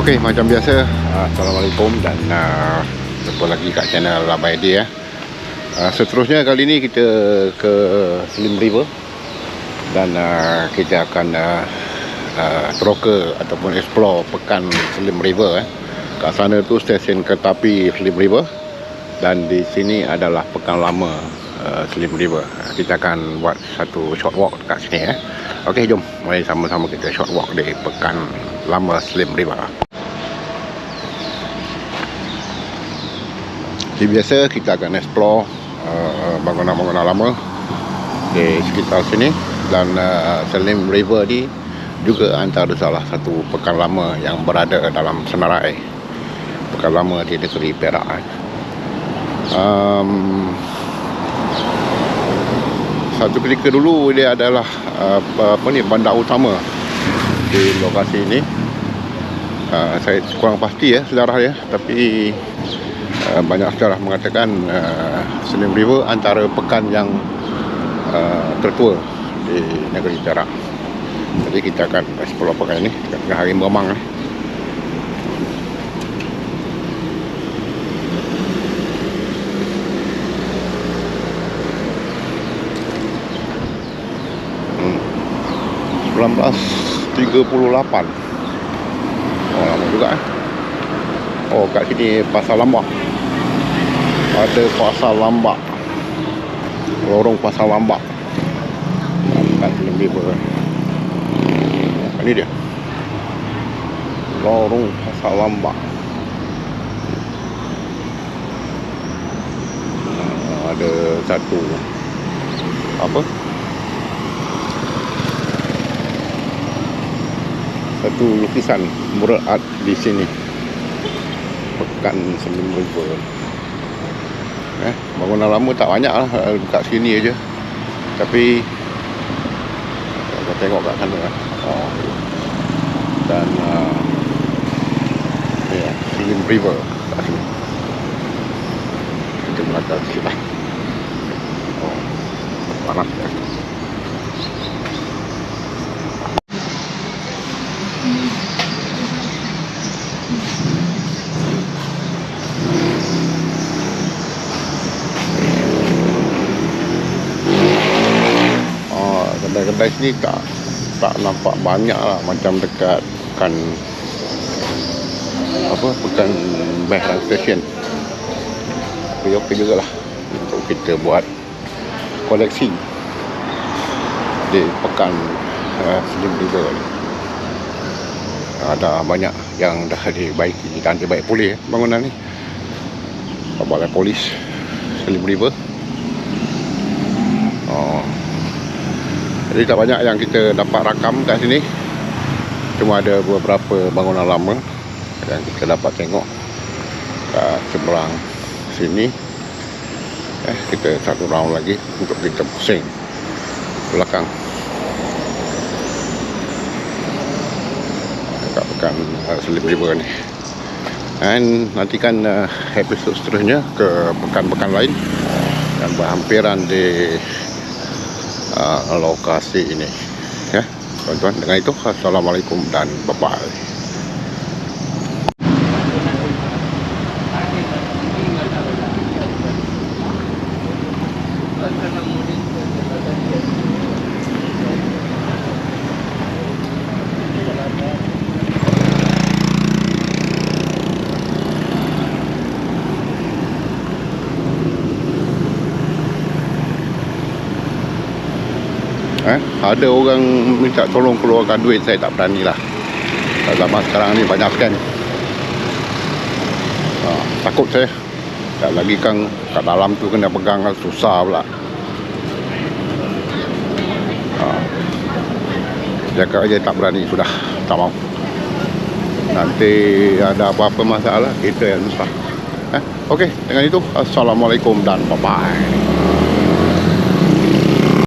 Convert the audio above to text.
Okey, macam biasa, Assalamualaikum dan uh, jumpa lagi kat channel Labai Dia. Uh, seterusnya kali ni kita ke Slim River dan uh, kita akan uh, uh, teroka ataupun explore pekan Slim River. Eh. Kat sana tu stesen kereta api Slim River dan di sini adalah pekan lama uh, Slim River. Uh, kita akan buat satu short walk dekat sini. Eh. Okey, jom. Mari sama-sama kita short walk di pekan lama Slim River. Seperti biasa kita akan explore uh, bangunan-bangunan lama di sekitar sini. Dan uh, Slim River ni juga antara salah satu pekan lama yang berada dalam senarai. Pekan lama di negeri Perak eh. um, satu ketika dulu dia adalah uh, apa ni bandar utama di lokasi ini. Uh, saya kurang pasti ya sejarah dia. Tapi uh, banyak sejarah mengatakan uh, Slim River antara pekan yang uh, tertua di negeri Perak. Jadi kita akan explore pekan ini tengah hari meremang eh. Hmm. 1938 Oh lama juga eh Oh kat sini pasar lambak Ada pasar lambak. Lorong pasar lambak. Kat sini river Ini dia. Lorong pasar lambak. Ada satu. Apa? Satu lukisan mural art di sini. Pekan Slim River eh, bangunan lama tak banyak lah eh, dekat sini aja tapi kita tengok kat sana lah. oh. dan uh, ya, Slim River kat sini kita melangkah sikit lah oh, panas ya. Kedai-kedai sini tak tak nampak banyak lah macam dekat pekan apa pekan Mehran Station. Tapi okey juga lah untuk kita buat koleksi. Di pekan uh, Slim River ni ada banyak yang dah dibaiki dan dibaik pulih eh, bangunan ni. Oleh polis Slim River Jadi tak banyak yang kita dapat rakam kat sini. Cuma ada beberapa bangunan lama Yang kita dapat tengok Kat seberang sini. Eh, Kita satu round lagi Untuk kita pusing Belakang. Dekat pekan Slim River ni. Dan nantikan uh, episod seterusnya Ke pekan-pekan lain. Dan berhampiran di uh, lokasi ini ya tuan-tuan dengan itu assalamualaikum dan bye bye eh, ada orang minta tolong keluarkan duit saya tak berani lah zaman sekarang ni banyak scam. Ha, takut saya. Tak lagi kan kat dalam tu kena pegang kan susah pula. Ha, cakap aja tak berani sudah tak mau. Nanti ada apa-apa masalah kita yang susah. Eh, ok dengan itu Assalamualaikum dan bye-bye